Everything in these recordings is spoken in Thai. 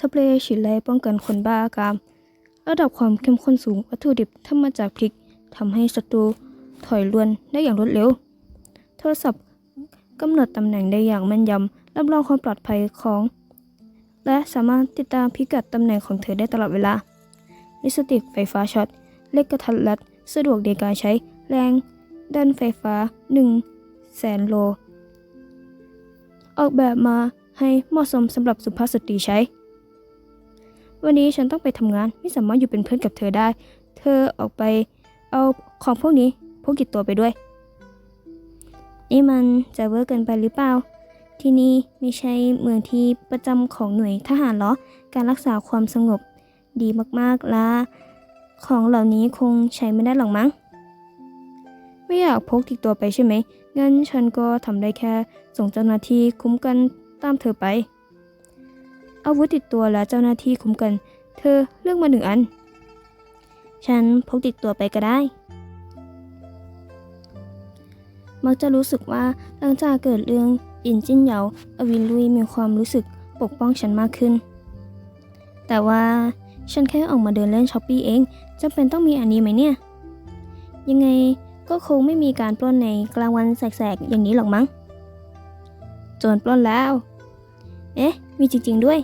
สเปรย์ฉีดไล่ป้องกันคนบ้าอากาม ระดับความเข้มข้นสูงวัตถุดิบทำมาจากพริกทำให้ศัตรูถอยลวนได้อย่างรวดเร็ว โทรศัพท์กำหนดตำแหน่งได้อย่างแม่นยำรับรองความปลอดภัยของ และสามารถติดตามพิกัดตำแหน่งของเธอได้ตลอดเวลาลิสติกไฟฟ้าช็อตเล็กกระทัดรัด สะดวกในการใช้แรงดันไฟฟ้า 1 แสนโล ออกแบบมาให้เหมาะสมสำหรับสุภาพสตรีใช้ วันนี้ฉันต้องไปทำงานไม่สามารถอยู่เป็นเพื่อนกับเธอได้ เธอออกไปเอาของพวกนี้พกติดตัวไปด้วย นี่มันจะเวอร์เกินไปหรือเปล่า ที่นี่ไม่ใช่เมืองที่ประจำของหน่วยทหารหรอ การรักษาความสงบดีมากๆและของเหล่านี้คงใช้ไม่ได้หรอกมั้ง ไม่อยากพกติดตัวไปใช่ไหม งั้นฉันก็ทำได้แค่ส่งเจ้าหน้าที่คุ้มกันตามเธอไป อาวุธติดตัวและเจ้าหน้าที่คุ้มกัน เธอเลือกมาหนึ่งอัน ฉันพกติดตัวไปก็ได้ มักจะรู้สึกว่าหลังจากเกิดเรื่องอินจิ้นเหยาอวินลุยมีความรู้สึกปกป้องฉันมากขึ้น แต่ว่าฉันแค่ออกมาเดินเล่นช้อปปี้เองจำเป็นต้องมีอันนี้ไหมเนี่ย ยังไงก็คงไม่มีการปล้นในกลางวันแสกๆ อย่างนี้หรอกมั้ง โจรปล้นแล้ว เอ๊ะ มีจริง ๆ ด้วย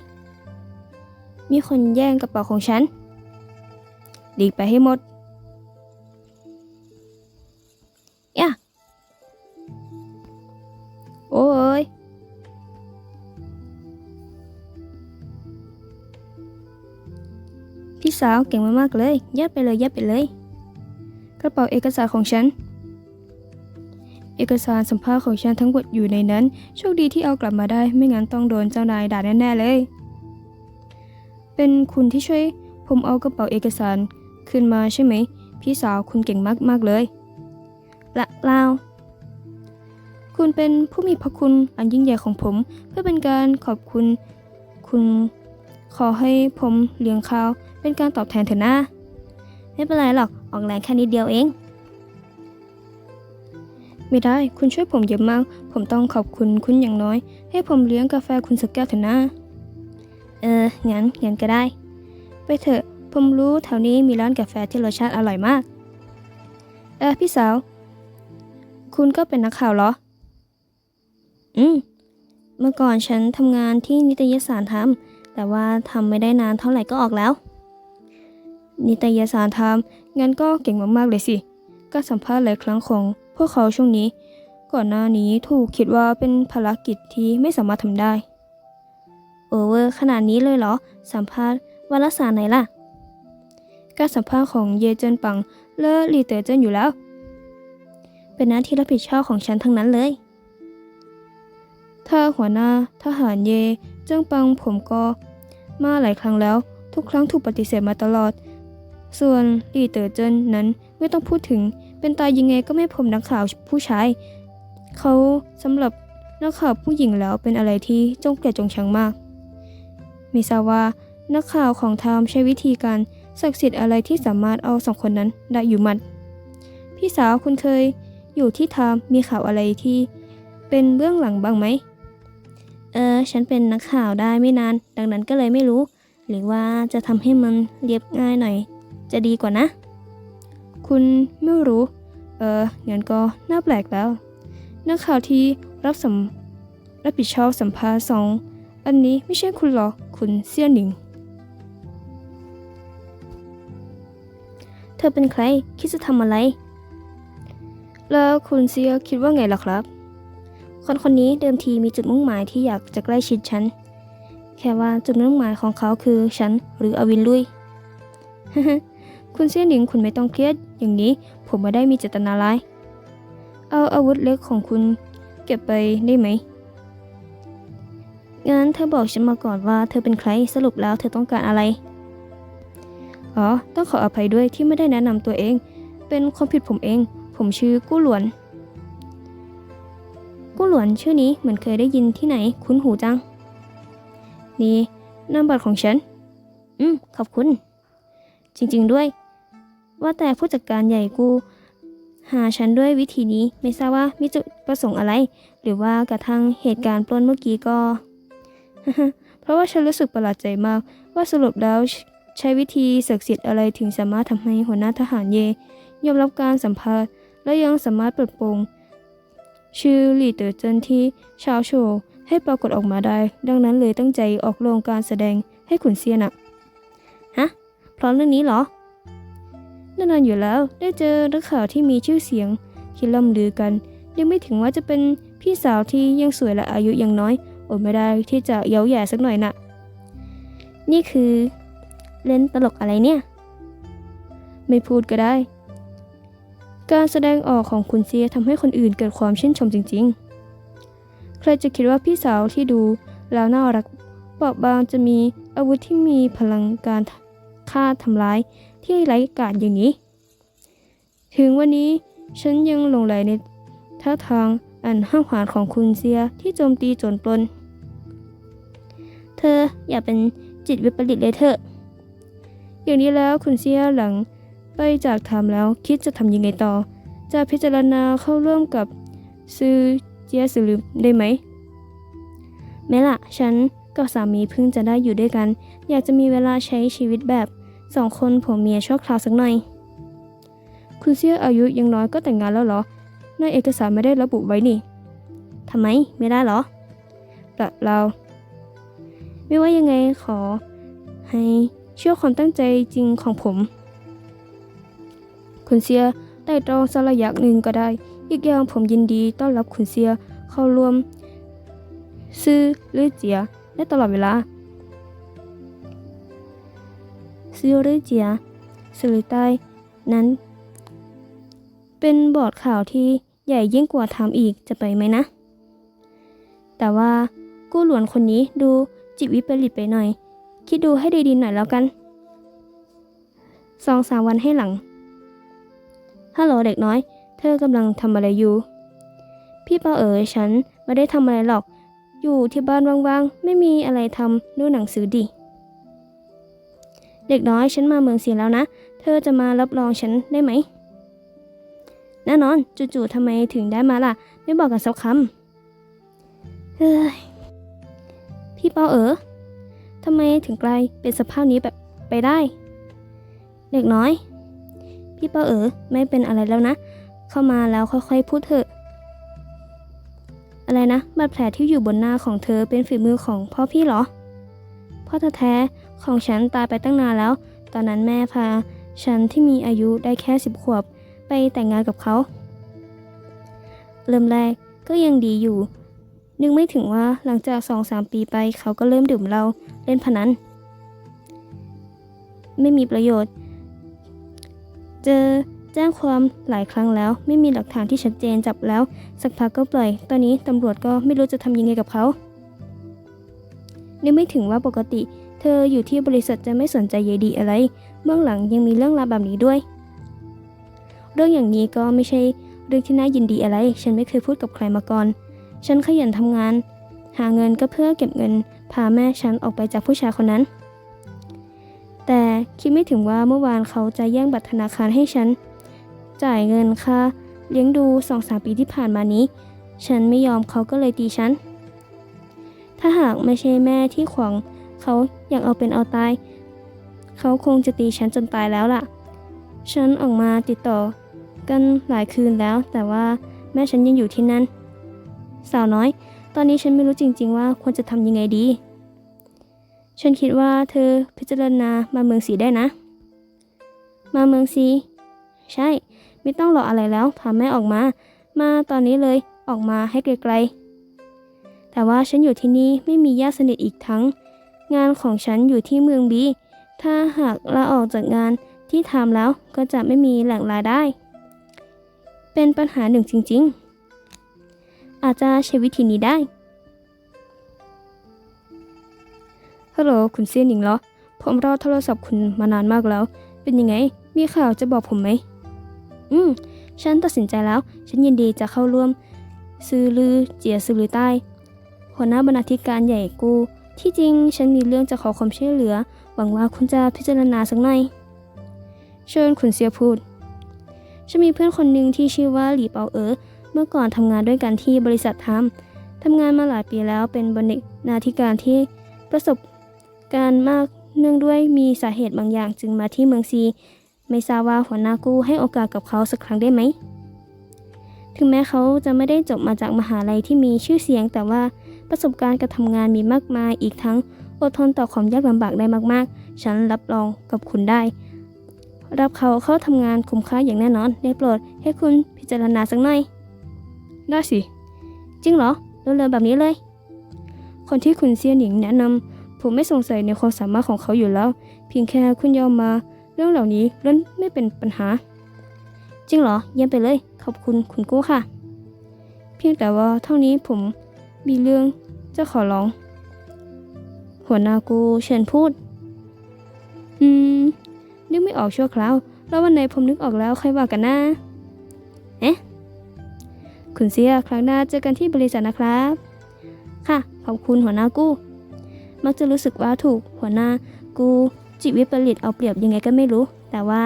มีคนแย่งกระเป๋าของฉัน หลีกไปให้หมดย่ะโอ้ยพี่สาวเก่งมากๆเลย ยัดไปเลย ยัดไปเลย กระเป๋าเอกสารของฉัน เอกสารสัมภาษณ์ของฉันทั้งหมดอยู่ในนั้น โชคดีที่เอากลับมาได้ ไม่งั้นต้องโดนเจ้านายด่าแน่ๆเลย เป็นคุณที่ช่วย ผมเอากระเป๋าเอกสารขึ้นมาใช่ไหม พี่สาวคุณเก่งมากๆเลยละลาว คุณเป็นผู้มีพระคุณอันยิ่งใหญ่ของผม เพื่อเป็นการขอบคุณ คุณขอให้ผมเลี้ยงข้าว เป็นการตอบแทนเถอะนะไม่เป็นไรหรอก ออกแรงแค่นิดเดียวเอง ไม่ได้ คุณช่วยผมเยอะมาก ผมต้องขอบคุณคุณอย่างน้อย ให้ผมเลี้ยงกาแฟคุณสักแก้วเถอะนะ เออ งั้นงั้นก็ได้ ไปเถอะ ผมรู้แถวนี้มีร้านกาแฟที่รสชาติอร่อยมาก เออ พี่สาว คุณก็เป็นนักข่าวเหรอ อืม เมื่อก่อนฉันทำงานที่นิตยสารทำแต่ว่าทำไม่ได้นานเท่าไหร่ก็ออกแล้ว นิตยสารทำงั้นก็เก่งมากๆเลยสิการสัมภาษณ์หลายครั้งของพวกเขาช่วงนี้ ก่อนหน้านี้ถูกคิดว่าเป็นภารกิจที่ไม่สามารถทำได้ โอเวอร์ขนาดนี้เลยเหรอ สัมภาษณ์วารสารไหนล่ะ การสัมภาษณ์ของเยเจินปังและหลีเต๋อเจินอยู่แล้ว เป็นหน้าที่รับผิดชอบของฉันทั้งนั้นเลย ถ้าหัวหน้าทหารเยเจิงปังผมก็มาหลายครั้งแล้ว ทุกครั้งถูกปฏิเสธมาตลอด ส่วนหลี่เต๋อเจินนั้นไม่ต้องพูดถึงเป็นตายยังไงก็ไม่ผมนักข่าวผู้ชายเขาสำหรับนักข่าวผู้หญิงแล้วเป็นอะไรที่จงเกลียดจงชังมาก ม่ทราบว่านักข่าวของไทม์ใช้วิธีการศักดิ์สิทธิ์อะไรที่สามารถเอาสองคนนั้นได้อยู่หมัด พี่สาวคุณเคยอยู่ที่ไทม์มีข่าวอะไรที่เป็นเบื้องหลังบ้างไหม เออ ฉันเป็นนักข่าวได้ไม่นาน ดังนั้นก็เลยไม่รู้ หรือว่าจะทำให้มันเรียบง่ายหน่อย จะดีกว่านะ คุณไม่รู้ เอองั้นก็น่าแปลกแล้ว นักข่าวที่รับสัมรับผิดชอบสัมภาษณ์สอง อันนี้ไม่ใช่คุณหรอ คุณเสี่ยหนิง เธอเป็นใคร คิดจะทำอะไร แล้วคุณเซียคิดว่าไงล่ะครับ คนคนนี้เดิมทีมีจุดมุ่งหมายที่อยากจะใกล้ชิดฉัน แค่ว่าจุดมุ่งหมายของเขาคือฉันหรืออวินลุย คุณเสี่ยหนิงคุณไม่ต้องเครียด อย่างนี้ผมไม่ได้มีเจตนาร้าย เอาอาวุธเล็กของคุณเก็บไปได้ไหม งั้นเธอบอกฉันมาก่อนว่าเธอเป็นใครสรุปแล้วเธอต้องการอะไร อ๋อ ต้องขออภัยด้วยที่ไม่ได้แนะนำตัวเอง เป็นความผิดผมเอง ผมชื่อกู้หลวน กู้หลวนชื่อนี้เหมือนเคยได้ยินที่ไหนคุ้นหูจัง นี่นามบัตรของฉัน อืม ขอบคุณ จริง ๆด้วย ว่าแต่ผู้จัดการใหญ่กูหาฉันด้วยวิธีนี้ไม่ทราบว่ามีจุดประสงค์อะไร หรือว่ากระทั่งเหตุการณ์ปล้นเมื่อกี้ก็ เพราะว่าฉันรู้สึกประหลาดใจมาก ว่าสรุปแล้วใช้วิธีศักดิ์สิทธิ์อะไรถึงสามารถทำให้หัวหน้าทหารเย ยอมรับการสัมภาษณ์ และยังสามารถเปิดโปงชื่อหลี่เต๋อเจินที่ชาวโชว์ให้ปรากฏออกมาได้ ดังนั้นเลยตั้งใจออกโรงการแสดงให้ขุนเซียนอะฮะเพราะเรื่องนี้เหรอแน่นอนอยู่แล้วได้เจอนักข่าวที่มีชื่อเสียงที่ล่ำลือกัน ยังไม่ถึงว่าจะเป็นพี่สาวที่ยังสวยและอายุยังน้อย อดไม่ได้ที่จะเย้าแย่สักหน่อยน่ะ นี่คือเล่นตลกอะไรเนี่ย ไม่พูดก็ได้ การแสดงออกของคุณเซียทำให้คนอื่นเกิดความชื่นชมจริง ๆ ใครจะคิดว่าพี่สาวที่ดูแล้วน่ารักเบาบบางจะมีอาวุธที่มีพลังการฆ่าทำร้ายที่ไร้กาจอย่างนี้ ถึงวันนี้ฉันยังหลงไหลในท่าทางอันห้าวหาญของคุณเซียที่โจมตีโจรปล้น เธออย่าเป็นจิตวิปริตเลยเถอะ อย่างนี้แล้วคุณเซียหลังไปจากทำแล้วคิดจะทำยังไงต่อ จะพิจารณาเข้าร่วมกับซื้อเจียสือลืมได้ไหมแม้ละฉันกับสามีเพิ่งจะได้อยู่ด้วยกัน อยากจะมีเวลาใช้ชีวิตแบบสองคนผัวเมียชั่วคราวสักหน่อย คุณเซียอายุยังน้อยก็แต่งงานแล้วเหรอ ในเอกสารไม่ได้ระบุไว้นี่ทำไมไม่ได้เหรอเปล่เรา ไม่ว่ายังไงขอ ให้เชื่อความตั้งใจจริงของผม คุณเซียได้ตรองสักระยะหนึ่งก็ได้ อีกอย่างผมยินดีต้อนรับคุณเซียเข้าร่วม ซื้อหรือเจียได้ตลอดเวลาซื้อหรือเจียสื่อใต้นั้น เป็นบอร์ดข่าวที่ใหญ่ยิ่งกว่าทำอีกจะไปไหมนะ แต่ว่ากู้หลวนคนนี้ดู จิตวิปริตไปหน่อย คิดดูให้ดีๆหน่อยแล้วกันสองสามวันให้หลังฮัลโหลเด็กน้อย เธอกำลังทำอะไรอยู่ พี่เปาเอ๋ยฉันไม่ได้ทำอะไรหรอก อยู่ที่บ้านว่างๆ ไม่มีอะไรทำดูหนังสือดิ เด็กน้อยฉันมาเมืองเสียแล้วนะ เธอจะมารับรองฉันได้ไหมแน่นอนจู่ๆทำไมถึงได้มาล่ะ ไม่บอกกันสักคำเฮ้ย พี่เปาเอ๋อทำไมถึงกลายเป็นสภาพนี้แบบไปได้ เด็กน้อย พี่เปาเอ๋อไม่เป็นอะไรแล้วนะ เข้ามาแล้วค่อยๆพูดเถอะ อะไรนะบาดแผลที่อยู่บนหน้าของเธอเป็นฝีมือของพ่อพี่เหรอ พ่อแท้ๆของฉันตายไปตั้งนานแล้ว ตอนนั้นแม่พา ฉันที่มีอายุได้แค่สิบขวบไปแต่งงานกับเขา เริ่มแรกก็ยังดีอยู่ นึกไม่ถึงว่าหลังจากสองสามปีไปเขาก็เริ่มดื่มเหล้าเล่นพนัน ไม่มีประโยชน์ เจอแจ้งความหลายครั้งแล้ว ไม่มีหลักฐานที่ชัดเจนจับแล้ว สักพักก็ปล่อย ตอนนี้ตำรวจก็ไม่รู้จะทำยังไงกับเขานึกไม่ถึงว่าปกติ เธออยู่ที่บริษัทจะไม่สนใจใยดีอะไร เบื้องหลังยังมีเรื่องราวแบบนี้ด้วย เรื่องอย่างนี้ก็ไม่ใช่เรื่องที่น่ายินดีอะไร ฉันไม่เคยพูดกับใครมาก่อน ฉันขยันทำงาน หาเงินก็เพื่อเก็บเงิน พาแม่ฉันออกไปจากผู้ชายคนนั้น แต่คิดไม่ถึงว่าเมื่อวานเขาจะแย่งบัตรธนาคารให้ฉัน จ่ายเงินค่าเลี้ยงดูสองสามปีที่ผ่านมานี้ ฉันไม่ยอมเขาก็เลยตีฉัน ถ้าหากไม่ใช่แม่ที่ขวางเขาอย่ากเอาเป็นเอาตาย เขาคงจะตีฉันจนตายแล้วล่ะ ฉันออกมาติดต่อกันหลายคืนแล้ว แต่ว่าแม่ฉันยังอยู่ที่นั่น สาวน้อย ตอนนี้ฉันไม่รู้จริง ๆ ว่าควรจะทำยังไงดี ฉันคิดว่าเธอพิจารณามาเมืองสีได้นะ มาเมืองสี ใช่ ไม่ต้องรออะไรแล้ว พาแม่ออกมา มาตอนนี้เลย ออกมาให้ไกลๆ แต่ว่าฉันอยู่ที่นี่ไม่มีญาติสนิทอีกทั้ง งานของฉันอยู่ที่เมืองบี ถ้าหากลาออกจากงานที่ทำแล้วก็จะไม่มีแหล่งรายได้ เป็นปัญหาหนึ่งจริง ๆ อาจจะใช้วิธีนี้ได้ ฮัลโหลคุณเซียนหนิงเหรอ ผมรอโทรศัพท์คุณมานานมากแล้ว เป็นยังไง มีข่าวจะบอกผมไหม อืม ฉันตัดสินใจแล้ว ฉันยินดีจะเข้าร่วม ซื้อลือเจียซื้อลือใต้ หัวหน้าบรรณาธิการใหญ่กู ที่จริงฉันมีเรื่องจะขอความช่วยเหลือ หวังว่าคุณจะพิจารณาสักหน่อยเชิญคุณเซียพูดฉันมีเพื่อนคนหนึ่งที่ชื่อว่าหลีเปาเอ๋อ เมื่อก่อนทำงานด้วยกันที่บริษัททำทำงานมาหลายปีแล้วเป็นบรรณาธิการที่ประสบการณ์มากเนื่องด้วยมีสาเหตุบางอย่างจึงมาที่เมืองซี ไม่ทราบว่าหัวหน้ากู้ให้โอกาสกับเขาสักครั้งได้ไหม ถึงแม้เขาจะไม่ได้จบมาจากมหาลัยที่มีชื่อเสียง แต่ว่าประสบการณ์การทำงานมีมากมายอีกทั้งอดทนต่อความยากลำบากได้มากๆ ฉันรับรองกับคุณได้ รับเขาเข้าทำงานคุ้มค่าอย่างแน่นอน ได้โปรดให้คุณพิจารณาสักหน่อย ได้สิ จริงเหรอเร็วๆแบบนี้เลย คนที่คุณเซียนหญิงแนะนำผมไม่สงสัยในความสามารถของเขาอยู่แล้ว เพียงแค่คุณยอมมา เรื่องเหล่านี้ล้วนไม่เป็นปัญหา จริงเหรอ เยี่ยมไปเลย ขอบคุณคุณกู้ค่ะ เพียงแต่ว่าเท่านี้ผมมีเรื่องจะขอร้อง หัวหน้ากูเชิญพูด อืม นึกไม่ออกชั่วคราว แล้ววันไหนผมนึกออกแล้วค่อยว่ากันนะ คุณเสีย ครั้งหน้าเจอกันที่บริษัทนะครับ ค่ะ ขอบคุณหัวหน้ากู้ มักจะรู้สึกว่าถูกหัวหน้ากูจิตวิปริตเอาเปรียบยังไงก็ไม่รู้ แต่ว่า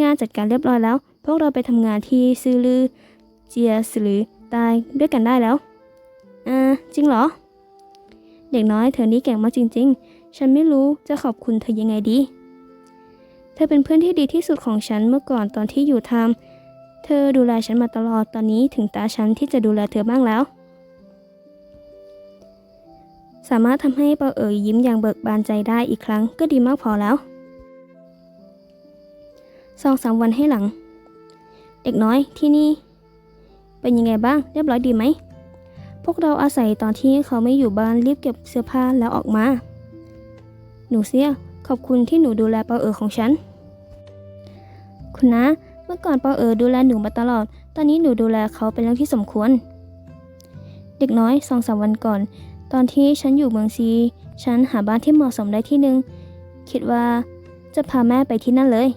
งานจัดการเรียบร้อยแล้ว พวกเราไปทำงานที่ซื้อลือ เจียสหรือตายด้วยกันได้แล้วอ่าจริงเหรอ เด็กน้อยเธอนี่เก่งมากจริง ๆ ฉันไม่รู้จะขอบคุณเธอยังไงดี เธอเป็นเพื่อนที่ดีที่สุดของฉันเมื่อก่อนตอนที่อยู่ทำ เธอดูแลฉันมาตลอดตอนนี้ถึงตาฉันที่จะดูแลเธอบ้างแล้ว สามารถทำให้เปาเอ๋ยยิ้มอย่างเบิกบานใจได้อีกครั้งก็ดีมากพอแล้วสองสามวันให้หลัง เด็กน้อยที่นี่ เป็นยังไงบ้างเรียบร้อยดีไหม พวกเราอาศัยตอนที่เขาไม่อยู่บ้านรีบเก็บเสื้อผ้าแล้วออกมา หนูเสียขอบคุณที่หนูดูแลเปาเอ๋อของฉัน คุณนะ มื่อก่อนปาเอ๋อดูแลหนูมาตลอด ตอนนี้หนูดูแลเขาเป็นเรื่องที่สมควร เด็กน้อยสองสามวันก่อน ตอนที่ฉันอยู่เมืองซี ฉันหาบ้านที่เหมาะสมได้ที่หนึ่งคิดว่าจะพาแม่ไปที่นั่นเลย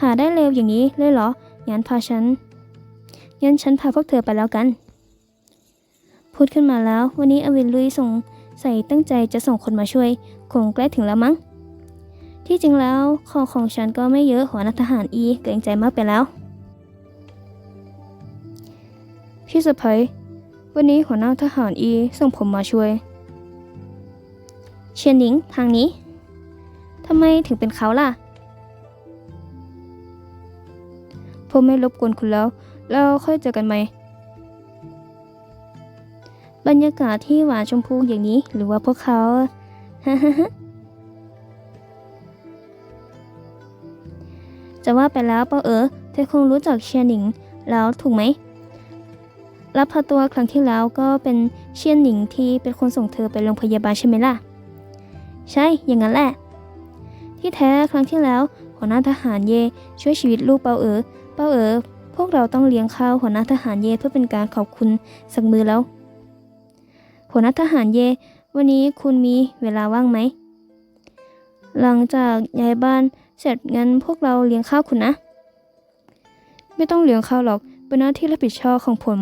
หาได้เร็วอย่างนี้เลยเหรอ งั้นพาฉัน งั้นฉันพาพวกเธอไปแล้วกัน พูดขึ้นมาแล้ว วันนี้อวินลุยส่งใส่ตั้งใจจะส่งคนมาช่วย คงใกล้ถึงแล้วมั้ง ที่จริงแล้วของของฉันก็ไม่เยอะหัวหน้าทหารอีเกรงใจมากไปแล้ว พี่สะพ้ยวันนี้หัวหน้าทหารอีส่งผมมาช่วย เชียนหนิงทางนี้ทำไมถึงเป็นเขาล่ะ ผมไม่รบกวนคุณแล้วแล้วค่อยเจอกันไหม บรรยากาศที่หวานชมพูอย่างนี้หรือว่าพวกเขา จะว่าไปแล้วเปาเอ๋อเธอคงรู้จักเชียนหนิงแล้วถูกไหม รับพาตัวครั้งที่แล้วก็เป็นเชียนหนิงที่เป็นคนส่งเธอไปโรงพยาบาลใช่ไหมล่ะ ใช่ อย่างนั้นแหละ ที่แท้ครั้งที่แล้วหัวหน้าทหารเยช่วยชีวิตลูกเปาเอ๋อ เปาเอ๋อพวกเราต้องเลี้ยงข้าวหัวหน้าทหารเยเพื่อเป็นการขอบคุณสักมือแล้ว หัวหน้าทหารเย วันนี้คุณมีเวลาว่างไหม หลังจากย้ายบ้าน เสร็จงั้นพวกเราเลี้ยงข้าวคุณนะ ไม่ต้องเลี้ยงข้าวหรอก เป็นหน้าที่รับผิดชอบของผม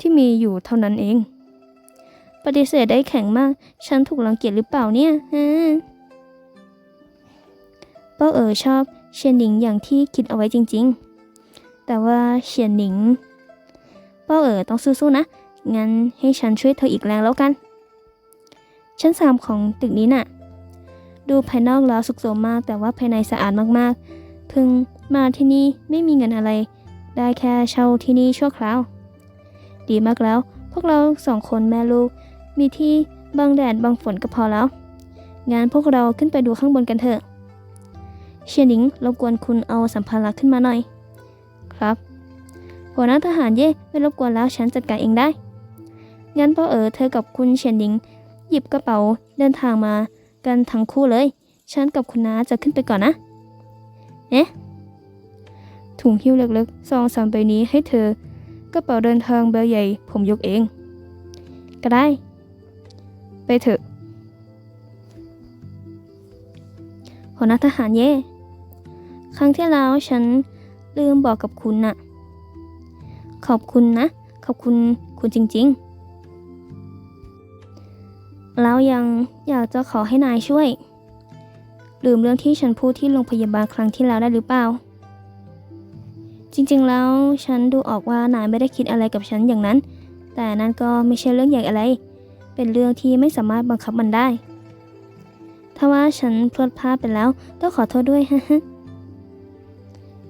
ที่มีอยู่เท่านั้นเอง ปฏิเสธได้แข็งมาก ฉันถูกรังเกียจหรือเปล่าเนี่ยฮะเป้าเอ๋อชอบเชียนหนิงอย่างที่คิดเอาไว้จริง ๆ แต่ว่าเชียนหนิง เป้าเอ๋อต้องสู้ๆนะ งั้นให้ฉันช่วยเธออีกแรงแล้วกัน ชั้นสามของตึกนี้น่ะ ดูภายนอกแล้วสุขโสมมาก แต่ว่าภายในสะอาดมากๆพิ่งมาที่นี่ไม่มีเงินอะไร ได้แค่เช่าที่นี่ชั่วคราว ดีมากแล้ว พวกเราสองคนแม่ลูก มีที่บังแดดบังฝนก็พอแล้ว งานพวกเราขึ้นไปดูข้างบนกันเถอะ เชียนิงรบกวนคุณเอาสัมภาระขึ้นมาหน่อย ครับหัวหน้าทหารเย่ไม่รบกวนแล้วฉันจัดการเองได้ งั้นพ่อเอ๋อเธอกับคุณเชียนหนิง หยิบกระเป๋าเดินทางมา กันทั้งคู่เลย ฉันกับคุณน้าจะขึ้นไปก่อนนะ เอ๊ะ ถุงหิ้วเล็กๆซองสามใบนี้ให้เธอกระเป๋าเดินทางใบใหญ่ ผมยกเอง ก็ได้ ไปเถอะหัวหน้าทหารเย่ครั้งที่แล้วฉันลืมบอกกับคุณน่ะ ขอบคุณนะ ขอบคุณคุณจริง ๆ แล้วยังอยากจะขอให้นายช่วย ลืมเรื่องที่ฉันพูดที่โรงพยาบาลครั้งที่แล้วได้หรือเปล่า จริงๆแล้วฉันดูออกว่านายไม่ได้คิดอะไรกับฉันอย่างนั้น แต่นั่นก็ไม่ใช่เรื่องใหญ่อะไร เป็นเรื่องที่ไม่สามารถบังคับมันได้ ถ้าว่าฉันพลาดพลาดไปแล้วต้องขอโทษด้วย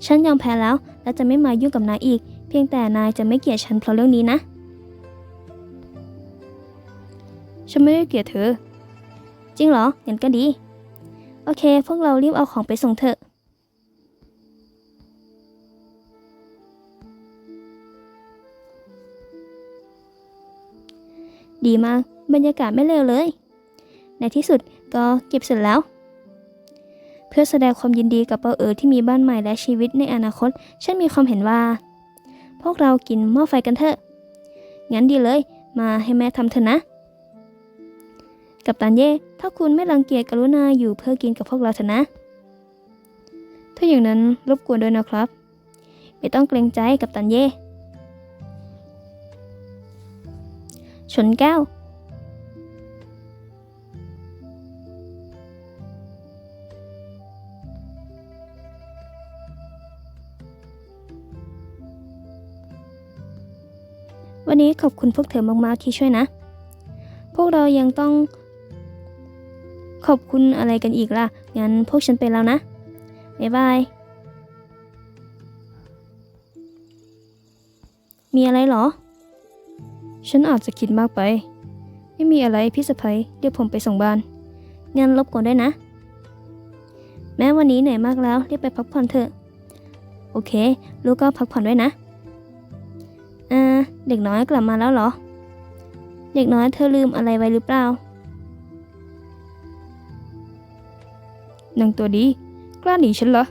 ฉันยอมแพ้แล้วและจะไม่มายุ่งกับนายอีก เพียงแต่นายจะไม่เกลียดฉันเพราะเรื่องนี้นะ ฉันไม่ได้เกลียดเธอ จริงเหรองั้นก็ดี โอเค พวกเรารีบเอาของไปส่งเถอะดีมาก บรรยากาศไม่เลวเลย ในที่สุดก็เก็บเสร็จแล้ว เพื่อแสดงความยินดีกับเปาเอ๋อที่มีบ้านใหม่และชีวิตในอนาคต ฉันมีความเห็นว่า พวกเรากินหม้อไฟกันเถอะ งั้นดีเลย มาให้แม่ทำเถอะนะ กับตันเย่ถ้าคุณไม่รังเกียจกรุณาอยู่เพื่อกินกับพวกเราเถอะนะ ถ้าอย่างนั้นรบกวนด้วยนะครับ ไม่ต้องเกรงใจกับตันเย่ชนแก้ว วันนี้ขอบคุณพวกเธอมากๆที่ช่วยนะ พวกเรายังต้อง ขอบคุณอะไรกันอีกล่ะ งั้นพวกฉันไปแล้วนะ บ๊ายบาย มีอะไรเหรอ ฉันอาจจะคิดมากไป ไม่มีอะไรพี่สะพ้ยเดี๋ยวผมไปส่งบ้าน งั้นรบกวนด้วยนะ แม้วันนี้เหนื่อยมากแล้วรีบไปพักผ่อนเถอะ โอเค ลูกก็พักผ่อนด้วยนะอ่าเด็กน้อยกลับมาแล้วเหรอ เด็กน้อยเธอลืมอะไรไว้หรือเปล่า นางตัวดี กล้าหนีฉันเหรอ